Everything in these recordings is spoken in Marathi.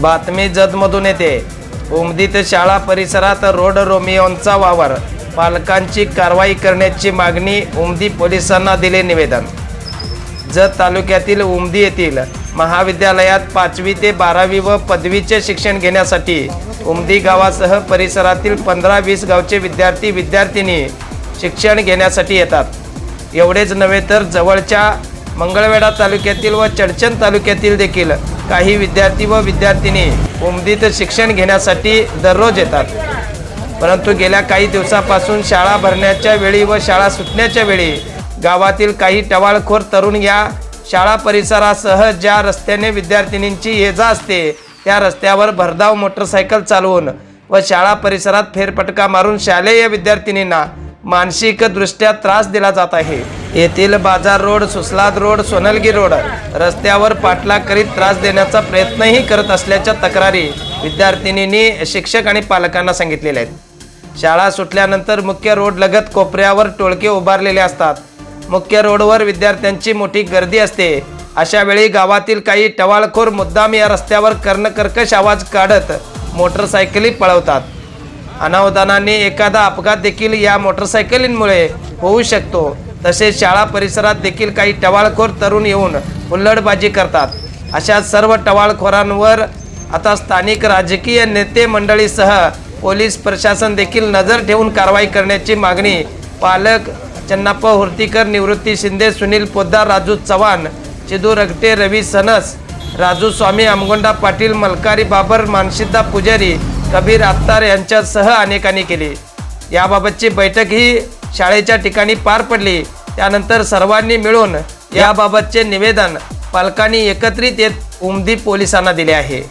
बातमी जतमधून येते. उमदीत शाळा परिसरात रोड रोमियोंचा वावर. पालकांची कारवाई करण्याची मागणी उमदी पोलिसांना दिले निवेदन. जत तालुक्यातील उमदी येथील महाविद्यालयात पाचवी ते बारावी व पदवीचे शिक्षण घेण्यासाठी उमदी गावासह परिसरातील पंधरा वीस गावचे विद्यार्थी विद्यार्थिनी शिक्षण घेण्यासाठी येतात. एवढेच नव्हे तर जवळच्या मंगळवेढा तालुक्यातील व चडचण तालुक्यातील देखील काही विद्यार्थी व विद्यार्थिनी उमदीत शिक्षण घेण्यासाठी दररोज येतात. परंतु गेल्या काही दिवसापासून शाळा भरण्याच्या वेळी व शाळा सुटण्याच्या वेळी गावातील काही टवाळखोर तरुण या शाळा परिसरासह ज्या रस्त्याने विद्यार्थिनींची ये जा असते त्या रस्त्यावर भरधाव मोटरसायकल चालवून व शाळा परिसरात फेरफटका मारून शालेय विद्यार्थिनींना मानसिकदृष्ट्या त्रास दिला जात आहे. येथील बाजार रोड सुसलाद रोड सोनलगी रोड रस्त्यावर पाठलाग करीत त्रास देण्याचा प्रयत्नही करत असल्याच्या तक्रारी विद्यार्थिनींनी शिक्षक आणि पालकांना सांगितलेल्या आहेत. शाळा सुटल्यानंतर मुख्य रोड लगत कोपऱ्यावर टोळके उभारलेले असतात. मुख्य रोडवर विद्यार्थ्यांची मोठी गर्दी असते. अशा वेळी गावातील काही टवाळखोर मुद्दाम या रस्त्यावर कर्णकर्कश आवाज काढत मोटरसायकली पळवतात. अनावधानाने एखादा अपघात देखील या मोटरसायकलींमुळे होऊ शकतो. तसेच शाळा परिसरात देखील काही टवाळखोर तरुण येऊन हुल्लडबाजी करतात. अशा सर्व टवाळखोरांवर आता स्थानिक राजकीय नेते मंडळीसह पोलीस प्रशासन देखील नजर ठेवून कारवाई करण्याची मागणी पालक चन्नाप्पा हुर्तीकर निवृत्ती शिंदे सुनील पोद्दार राजू चव्हाण चिदू रगटे रवी सनस राजू स्वामी आमगोंडा पाटील मलकारी बाबर मानसिद्धा पुजारी कबीर आत्तार यांच्यासह अनेकांनी केली. याबाबतची बैठक ही शाळेच्या ठिकाणी पार पडली. त्यानंतर सर्वांनी मिळून याबाबतचे निवेदन पालकांनी एकत्रित येत उमदी पोलिसांना दिले आहे.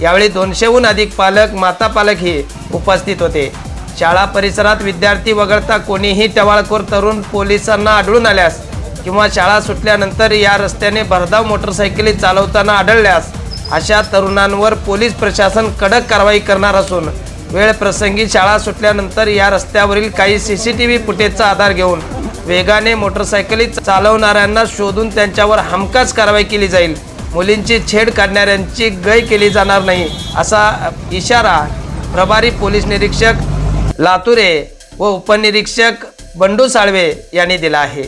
यावेळी दोनशेहून अधिक पालक माता पालकही उपस्थित होते. शाळा परिसरात विद्यार्थी वगळता कोणीही टवाळखोर तरुण पोलिसांना आढळून आल्यास किंवा शाळा सुटल्यानंतर या रस्त्याने भरधाव मोटरसायकली चालवताना आढळल्यास अशा तरुणांवर पोलीस प्रशासन कडक कारवाई करणार असून वेळ प्रसंगी शाळा सुटल्यानंतर या रस्त्यावरील काही सी सी टी व्ही फुटेजचा आधार घेऊन वेगाने मोटरसायकली चालवणाऱ्यांना शोधून त्यांच्यावर हमखास कारवाई केली जाईल. मुलींची छेड काढणाऱ्यांची गय केली जाणार नाही असा इशारा प्रभारी पोलीस निरीक्षक लातुरे व उपनिरीक्षक बंडू साळवे यांनी दिला आहे.